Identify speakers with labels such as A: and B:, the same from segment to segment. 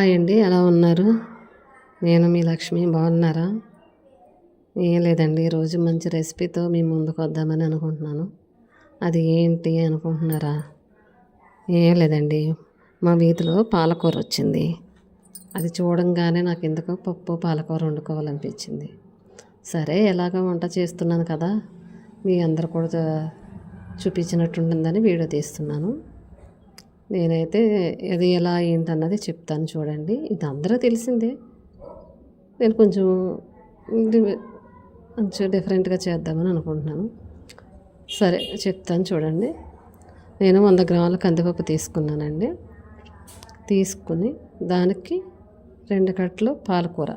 A: Hi అండి ఎలా ఉన్నారు? నేను మీ లక్ష్మి. బాగున్నారా? ఏం లేదండి. ఈరోజు మంచి రెసిపీతో మీ ముందుకు వద్దామని అనుకుంటున్నాను. అది ఏంటి అనుకుంటున్నారా? ఏం లేదండి. మా వీధిలో పాలకూర వచ్చింది. అది చూడంగానే నాకు ఎందుకో పప్పు పాలకూర వండుకోవాలనిపించింది. సరే ఎలాగో వంట చేస్తున్నాను కదా. మీ అందరు కూడా చూపించినట్టుంటుందని వీడియో తీస్తున్నాను. నేనైతే అది ఎలా ఏంటన్నది చెప్తాను చూడండి. ఇది అందరూ తెలిసిందే. నేను కొంచెం కొంచెం డిఫరెంట్గా చేద్దామని అనుకుంటున్నాను. సరే చెప్తాను చూడండి. నేను వంద గ్రాముల కందిపప్పు తీసుకున్నానండి. తీసుకుని దానికి రెండు కట్టలు పాలకూర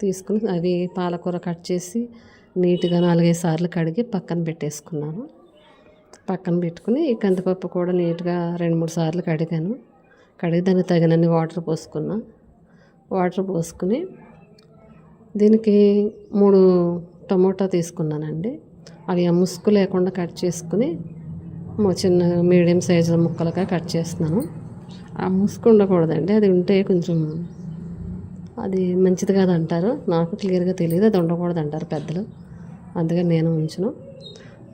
A: తీసుకుని అవి పాలకూర కట్ చేసి నీట్గా నాలుగైదు సార్లు కడిగి పక్కన పెట్టేసుకున్నాను. పక్కన పెట్టుకుని ఈ కందిపప్పు కూడా నీట్గా రెండు మూడు సార్లు కడిగాను. కడిగి దానికి తగినన్ని వాటర్ పోసుకున్నా. వాటర్ పోసుకుని దీనికి మూడు టమోటా తీసుకున్నానండి. అవి ఆ ముసుగు లేకుండా కట్ చేసుకుని చిన్న మీడియం సైజులో ముక్కలుగా కట్ చేస్తున్నాను. ఆ ముసుగు ఉండకూడదండి. అది ఉంటే కొంచెం అది మంచిది కాదంటారు. నాకు క్లియర్గా తెలియదు అది ఉండకూడదు అంటారు పెద్దలు. అందుకని నేను ఉంచును.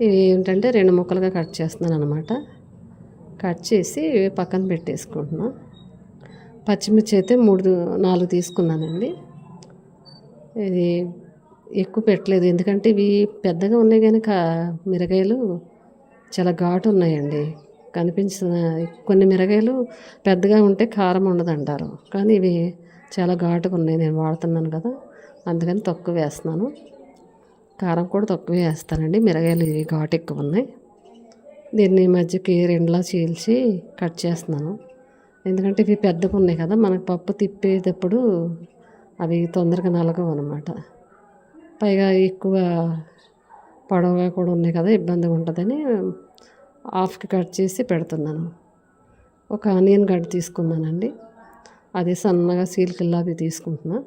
A: ఇవి ఏంటంటే రెండు ముక్కలుగా కట్ చేస్తున్నాను అనమాట కట్ చేసి పక్కన పెట్టేసుకుంటున్నాను పచ్చిమిర్చి అయితే మూడు నాలుగు తీసుకున్నానండి. ఇది ఎక్కువ పెట్టలేదు. ఎందుకంటే ఇవి పెద్దగా ఉన్నాయి కానీ కా మిరగాయలు చాలా ఘాటు ఉన్నాయండి. కనిపించిన కొన్ని మిరగాయలు పెద్దగా ఉంటే కారం ఉండదు అంటారు కానీ ఇవి చాలా ఘాటుగా ఉన్నాయి. నేను వాడుతున్నాను కదా. అందుకని తక్కువ వేస్తున్నాను. కారం కూడా తక్కువ వేస్తానండి. మిరగాయలు ఘాటు ఎక్కువ ఉన్నాయి. దీన్ని మధ్యకి రెండులా చీల్చి కట్ చేస్తున్నాను. ఎందుకంటే ఇవి పెద్దగా ఉన్నాయి కదా మనకు పప్పు తిప్పేటప్పుడు అవి తొందరగా నలగవు అనమాట పైగా ఎక్కువ పొడవుగా కూడా ఉన్నాయి కదా ఇబ్బందిగా ఉంటుందని హాఫ్కి కట్ చేసి పెడుతున్నాను. ఒక ఆనియన్ గడ్డ తీసుకున్నానండి. అది సన్నగా సీల్కిల్లా అవి తీసుకుంటున్నాను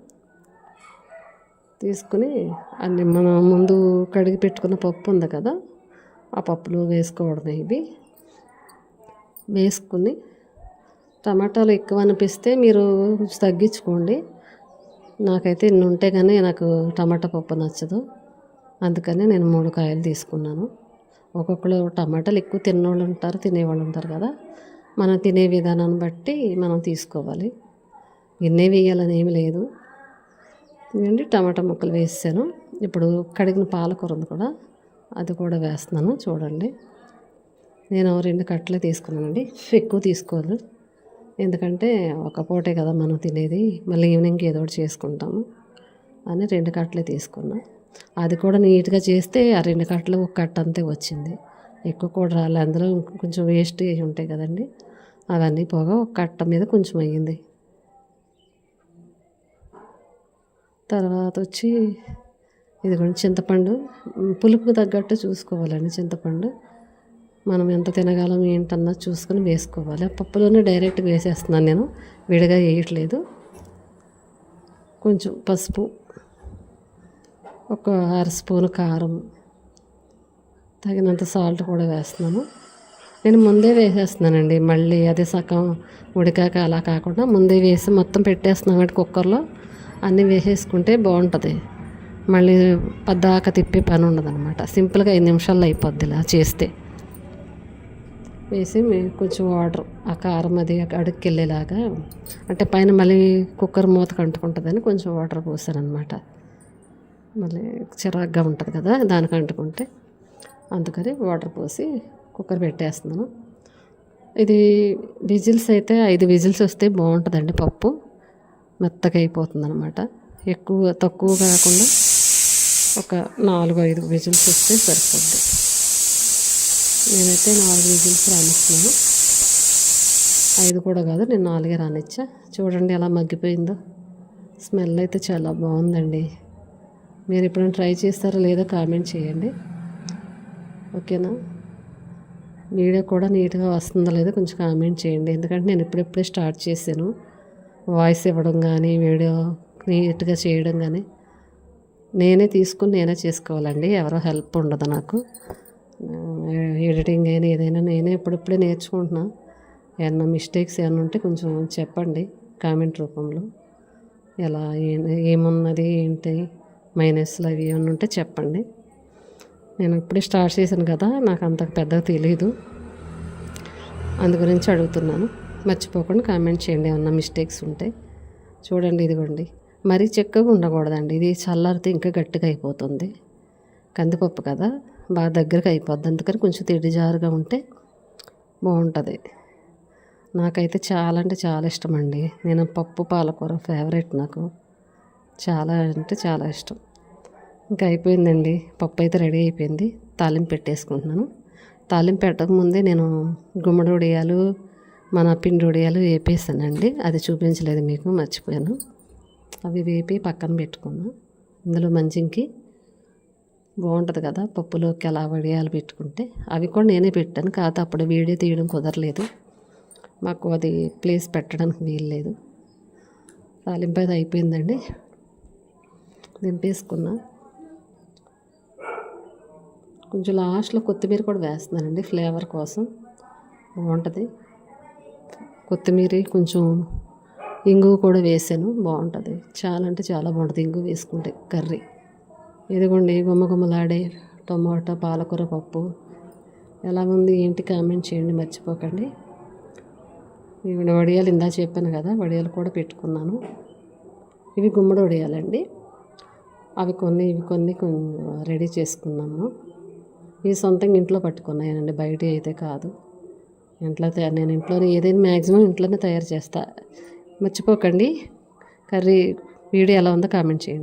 A: తీసుకుని అన్ని మనం ముందు కడిగి పెట్టుకున్న పప్పు ఉంది కదా ఆ పప్పులో వేసుకోవడమే ఇవి. వేసుకుని టమాటాలు ఎక్కువ అనిపిస్తే మీరు కొంచెం తగ్గించుకోండి. నాకైతే ఇన్ని ఉంటే కానీ నాకు టమాటా పప్పు నచ్చదు. అందుకని నేను మూడు కాయలు తీసుకున్నాను. ఒక్కొక్కరు టమాటాలు ఎక్కువ తిన్నోళ్ళు ఉంటారు తినేవాళ్ళు ఉంటారు కదా. మనం తినే విధానాన్ని బట్టి మనం తీసుకోవాలి. ఎన్నే వేయాలని ఏమి లేదు. ఇదండి టమాటా ముక్కలు వేసాను. ఇప్పుడు కడిగిన పాలకూర ఉంది కూడా అది కూడా వేస్తున్నాను చూడండి. నేను రెండు కట్టలే తీసుకున్నానండి. ఎక్కువ తీసుకోవాలి ఎందుకంటే ఒక పూటే కదా మనం తినేది. మళ్ళీ ఈవినింగ్ ఏదో ఒకటి చేసుకుంటాము అని రెండు కట్టలే తీసుకున్నా. అది కూడా నీట్గా చేస్తే ఆ రెండు కట్టలు ఒక కట్ట అంతే వచ్చింది. ఎక్కువ కూడా రాలే. అందులో కొంచెం వేస్ట్ అయి ఉంటాయి కదండి. అవన్నీ పోగా ఒక కట్ట మీద కొంచెం అయ్యింది. తర్వాత వచ్చి ఇది కూడా చింతపండు పులుపుకు తగ్గట్టు చూసుకోవాలండి చింతపండు. మనం ఎంత తినగలం ఏంటన్నా చూసుకొని వేసుకోవాలి. ఆ పప్పులోనే డైరెక్ట్ వేసేస్తున్నాను నేను. విడిగా వేయట్లేదు. కొంచెం పసుపు ఒక అర స్పూన్ కారం తగినంత సాల్ట్ కూడా వేస్తున్నాను. నేను ముందే వేసేస్తున్నానండి. మళ్ళీ అది సగం ఉడికాక అలా కాకుండా ముందే వేసి మొత్తం పెట్టేస్తున్నాం అంటే కుక్కర్లో. అన్నీ వేసేసుకుంటే బాగుంటుంది. మళ్ళీ పద్దాక తిప్పే పని ఉండదన్నమాట. సింపుల్గా ఐదు నిమిషాల్లో అయిపోద్ది ఇలా చేస్తే. వేసి మేము కొంచెం వాటర్ ఆ కారం అది అడుగుకి వెళ్ళేలాగా. అంటే పైన మళ్ళీ కుక్కర్ మూత కంటుకుంటుందని కొంచెం వాటర్ పోసాను మళ్ళీ చిరాగ్గా ఉంటుంది కదా దానికి అంటుకుంటే. అందుకని వాటర్ పోసి కుక్కర్ పెట్టేస్తున్నాను. ఇది విజిల్స్ అయితే ఐదు విజిల్స్ వస్తే బాగుంటుందండి పప్పు. మెత్తగా అయిపోతుంది అనమాట ఎక్కువ తక్కువ కాకుండా ఒక నాలుగు ఐదు విజిల్స్ వస్తే సరిపోద్ది. నేనైతే నాలుగు విజిల్స్ రానిస్తున్నాను. ఐదు కూడా కాదు నేను నాలుగే రానిచ్చా. చూడండి ఎలా మగ్గిపోయిందో. స్మెల్ అయితే చాలా బాగుందండి. మీరు ఎప్పుడైనా ట్రై చేస్తారో లేదో కామెంట్ చేయండి. ఓకేనా? వీడియో కూడా నీట్గా వస్తుందో లేదో కొంచెం కామెంట్ చేయండి. ఎందుకంటే నేను ఇప్పుడెప్పుడే స్టార్ట్ చేశాను. వాయిస్ ఇవ్వడం కానీ వీడియో నీట్గా చేయడం కానీ నేనే తీసుకుని నేనే చేసుకోవాలండి. ఎవరో హెల్ప్ ఉండదు నాకు. ఎడిటింగ్ అయినా ఏదైనా నేనే ఇప్పుడిప్పుడే నేర్చుకుంటున్నా. ఏమన్నా మిస్టేక్స్ ఏమైనా ఉంటే కొంచెం చెప్పండి కామెంట్ రూపంలో. ఎలా ఏమున్నది ఏంటి మైనస్లు అవి ఏమైనా ఉంటే చెప్పండి. నేను ఇప్పుడే స్టార్ట్ చేశాను కదా నాకు అంత పెద్దగా తెలియదు అందు గురించి అడుగుతున్నాను. మర్చిపోకుండా కామెంట్ చేయండి ఏమన్నా మిస్టేక్స్ ఉంటే. చూడండి ఇదిగోండి. మరీ చెక్కగా ఉండకూడదండి. ఇది చల్లారితే ఇంకా గట్టిగా అయిపోతుంది. కందిపప్పు కదా బాగా దగ్గరకు అయిపోద్ది. అందుకని కొంచెం తిడిజారుగా ఉంటే బాగుంటుంది. నాకైతే చాలా అంటే చాలా ఇష్టం అండి నేను పప్పు పాలకూర ఫేవరెట్ నాకు. చాలా అంటే చాలా ఇష్టం. ఇంకా అయిపోయిందండి. పప్పు అయితే రెడీ అయిపోయింది. తాలింపు పెట్టేసుకుంటున్నాను. తాలింపు పెట్టక ముందే నేను గుమ్మడి ఉడియాలు మన పిండి వడియాలు వేపేసానండి. అది చూపించలేదు మీకు మర్చిపోయాను. అవి వేపి పక్కన పెట్టుకున్నాను ఇందులో మంచింకి బాగుంటుంది కదా పప్పులోకి అలా వడియాలు పెట్టుకుంటే. అవి కూడా నేనే పెట్టాను కాకపోతే అప్పుడు వీడియో తీయడం కుదరలేదు. మాకు అది ప్లేస్ పెట్టడానికి వీలు లేదు తాలింపు అది అయిపోయిందండి. దింపేసుకున్నా. కొంచెం లాస్ట్లో కొత్తిమీర కూడా వేస్తున్నానండి ఫ్లేవర్ కోసం. బాగుంటుంది. కొత్తిమీర కొంచెం ఇంగు కూడా వేసాను. బాగుంటుంది. చాలా అంటే చాలా బాగుంటుంది ఇంగు వేసుకుంటే కర్రీ. ఇదిగోండి గుమ్మ గుమ్మలాడే టమాటా పాలకూర పప్పు. ఎలా ఉంది ఏంటి కామెంట్ చేయండి మర్చిపోకండి. ఇవి వడియాలు ఇందా చెప్పాను కదా వడియాలు కూడా పెట్టుకున్నాను. ఇవి గుమ్మడి వడియాలండి. అవి కొన్ని ఇవి కొన్ని రెడీ చేసుకున్నాము ఇవి సొంతంగా ఇంట్లో పట్టుకున్నాయండి బయట అయితే కాదు. ఇంట్లో తయారు నేను ఇంట్లోనే ఏదైనా మ్యాక్సిమం ఇంట్లోనే తయారు చేస్తా. మర్చిపోకండి. కర్రీ వీడియో ఎలా ఉందో కామెంట్ చేయండి.